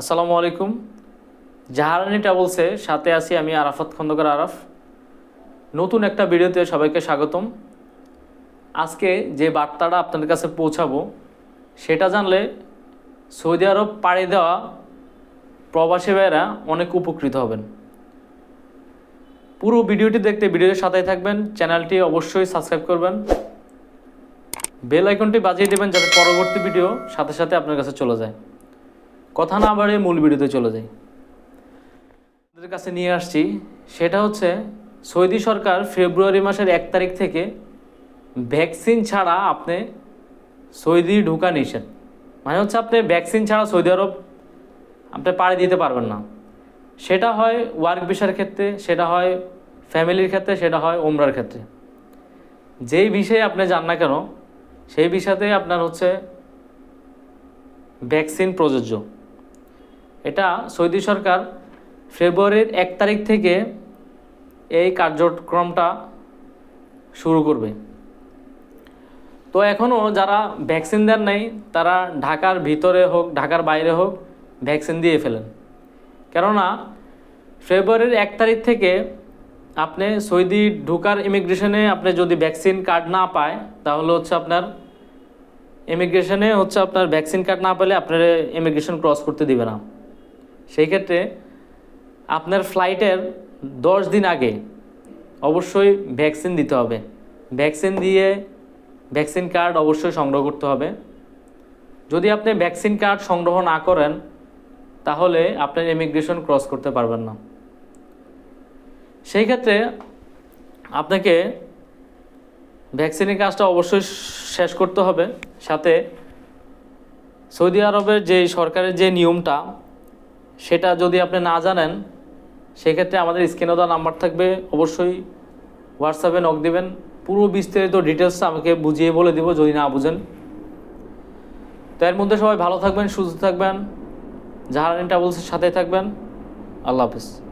আসসালামু আলাইকুম। জাহারানি ট্রাভেলসে সাথে আছি আমি আরাফাত খন্দকার আরাফ। নতুন একটা ভিডিওতে সবাইকে স্বাগতম। আজকে যে বার্তাটা আপনাদের কাছে পৌঁছাবো, সেটা জানলে সৌদি আরব পাড়ি দেওয়া প্রবাসী ভাইয়েরা অনেক উপকৃত হবেন। পুরো ভিডিওটি দেখতে ভিডিওর সাথেই থাকবেন, চ্যানেলটি অবশ্যই সাবস্ক্রাইব করবেন। বেল আইকনটি বাজিয়ে দেবেন যাতে পরবর্তী ভিডিও সাথে সাথে আপনার কাছে চলে যায়। কথা না বাড়িয়ে মূল ভিডিওতে চলে যাই। আপনাদের কাছে নিয়ে আসছি, সেটা হচ্ছে সৌদি সরকার ফেব্রুয়ারি মাসের এক তারিখ থেকে ভ্যাকসিন ছাড়া আপনি সৌদি ঢুকা নিষেধ। মানে হচ্ছে আপনি ভ্যাকসিন ছাড়া সৌদি আরব আপনি পাড়ি দিতে পারবেন না। সেটা হয় ওয়ার্ক ভিসার ক্ষেত্রে, সেটা হয় ফ্যামিলির ক্ষেত্রে, সেটা হয় ওমরার ক্ষেত্রে। যেই বিষয়ে আপনি যান না কেন, সেই বিষয়তে আপনার হচ্ছে ভ্যাকসিন প্রযোজ্য। এটা সৌদি সরকার ফেব্রুয়ারির এক তারিখ থেকে এই কার্যক্রমটা শুরু করবে। তো এখনও যারা ভ্যাকসিন দেন নাই, তারা ঢাকার ভিতরে হোক, ঢাকার বাইরে হোক, ভ্যাকসিন দিয়ে ফেলেন। কেননা, ফেব্রুয়ারির এক তারিখ থেকে আপনি সৌদি ঢুকার ইমিগ্রেশনে আপনি যদি ভ্যাকসিন কার্ড না পায়, তাহলে হচ্ছে আপনার ইমিগ্রেশনে হচ্ছে আপনার ভ্যাকসিন কার্ড না পেলে আপনার ইমিগ্রেশন ক্রস করতে দিবে না। সেই ক্ষেত্রে আপনার ফ্লাইটের দশ দিন আগে অবশ্যই ভ্যাকসিন দিতে হবে। ভ্যাকসিন দিয়ে ভ্যাকসিন কার্ড অবশ্যই সংগ্রহ করতে হবে। যদি আপনি ভ্যাকসিন কার্ড সংগ্রহ না করেন, তাহলে আপনার ইমিগ্রেশন ক্রস করতে পারবেন না। সেই ক্ষেত্রে আপনাকে ভ্যাকসিনের কাজটা অবশ্যই শেষ করতে হবে। সাথে সৌদি আরবের যে সরকারের যে নিয়মটা সেটা যদি আপনি না জানেন, সেক্ষেত্রে আমাদের স্ক্রিনে দেওয়া নাম্বার থাকবে। অবশ্যই হোয়াটসঅ্যাপে নক দেবেন। পুরো বিস্তারিত ডিটেলসটা আমাকে বুঝিয়ে বলে দিব, যদি না বুঝেন। তো এর মধ্যে সবাই ভালো থাকবেন, সুস্থ থাকবেন। জাহারানি ট্রাভেলসের সাথে থাকবেন। আল্লাহ হাফিজ।